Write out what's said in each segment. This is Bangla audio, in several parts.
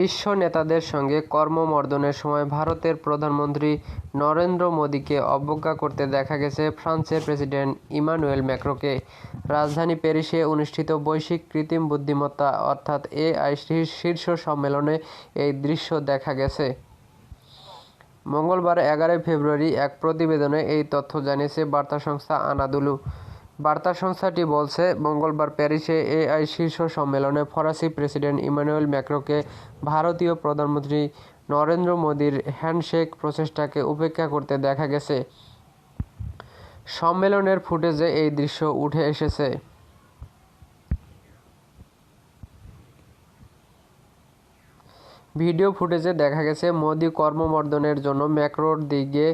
শীর্ষ নেতাদের সঙ্গে করমর্দনের সময় ভারতের প্রধানমন্ত্রী নরেন্দ্র মোদীকে অবজ্ঞা করতে দেখা গেছে ফ্রান্সের প্রেসিডেন্ট ইমানুয়েল ম্যাক্রোকে। রাজধানী প্যারিসে অনুষ্ঠিত বৈশ্বিক কৃত্রিম বুদ্ধিমত্তা অর্থাৎ এআই শীর্ষ সম্মেলনে এই দৃশ্য দেখা গেছে। মঙ্গলবার এগারোই ফেব্রুয়ারি এক প্রতিবেদনে এই তথ্য জানিয়েছে বার্তা সংস্থা আনাদুলু। বার্তা সংস্থাটি বলছে, মঙ্গলবার প্যারিসে এআই শীর্ষ সম্মেলনে ফরাসি প্রেসিডেন্ট ইমানুয়েল ম্যাক্রোকে ভারতীয় প্রধানমন্ত্রী নরেন্দ্র মোদীর হ্যান্ডশেক প্রচেষ্টাকে উপেক্ষা করতে দেখা গেছে। সম্মেলনের ফুটেজে এই দৃশ্য উঠে এসেছে। ভিডিও ফুটেজে দেখা গেছে, মোদি কর্মবর্ধনের জন্য ম্যাক্রোর দিকে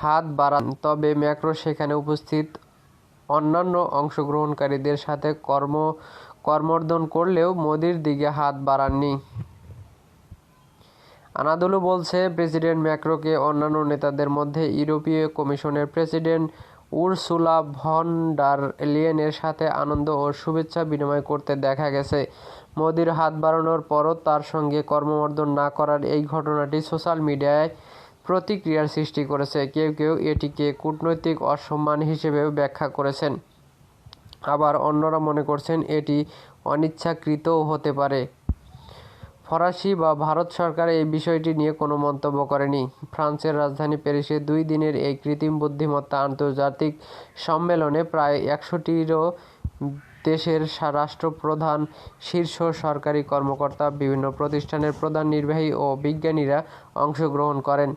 হাত বাড়ান। তবে ম্যাক্রো সেখানে উপস্থিত অন্যান্য অংশগ্রহণকারীদের সাথে কর্ম কর্মর্দন করলেও মোদির দিকে হাত বাড়াননি। আনাদুলু বলছে, প্রেসিডেন্ট ম্যাক্রোকে অন্যান্য নেতাদের মধ্যে ইউরোপীয় কমিশনের প্রেসিডেন্ট উরসুলা ভন ডার লিয়েনের সাথে আনন্দ ও শুভেচ্ছা বিনিময় করতে দেখা গেছে। মোদির হাত বাড়ানোর পরও তার সঙ্গে কর্মবর্ধন না করার এই ঘটনাটি সোশ্যাল মিডিয়ায় প্রতিক্রিয়ার সৃষ্টি করেছে। কেউ কেউ এটিকে কূটনৈতিক অসম্মান হিসেবেও ব্যাখ্যা করেছেন। আবার অন্যরা মনে করছেন এটি অনিচ্ছাকৃতও হতে পারে। ফরাসি বা ভারত সরকার এই বিষয়টি নিয়ে কোনো মন্তব্য করেনি। ফ্রান্সের রাজধানী প্যারিসে দুই দিনের এই কৃত্রিম বুদ্ধিমত্তা আন্তর্জাতিক সম্মেলনে প্রায় একশোটিরও দেশের রাষ্ট্রপ্রধান শীর্ষ সরকারি কর্মকর্তা, বিভিন্ন প্রতিষ্ঠানের প্রধান নির্বাহী ও বিজ্ঞানীরা অংশগ্রহণ করেন।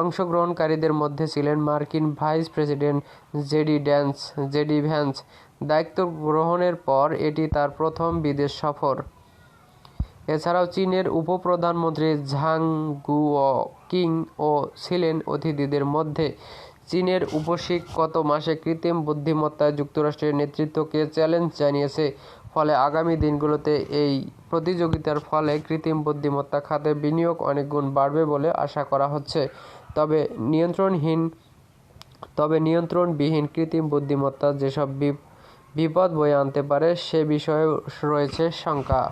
অংশগ্রহণকারীদের মধ্যে ছিলেন মার্কিন vice president J D dance, J D Vance. দায়িত্ব গ্রহণের পর এটি তার প্রথম বিদেশ সফর। এছাড়াও চীনের উপপ্রধানমন্ত্রী ঝাং ও ছিলেন অতিথিদের মধ্যে। চীনের উপশিক গত মাসে কৃত্রিম বুদ্ধিমত্তায় যুক্তরাষ্ট্রের নেতৃত্বকে চ্যালেঞ্জ জানিয়েছে? ফলে আগামী দিনগুলোতে এই প্রতিযোগিতার ফলে কৃত্রিম বুদ্ধিমত্তা খাতে বিনিয়োগ অনেক গুণ বাড়বে বলে আশা করা হচ্ছে। তবে নিয়ন্ত্রণহীন, তবে নিয়ন্ত্রণবিহীন কৃত্রিম বুদ্ধিমত্তা যেসব বিপদ বয়ে আনতে পারে সে বিষয়ে রয়েছে শঙ্কা।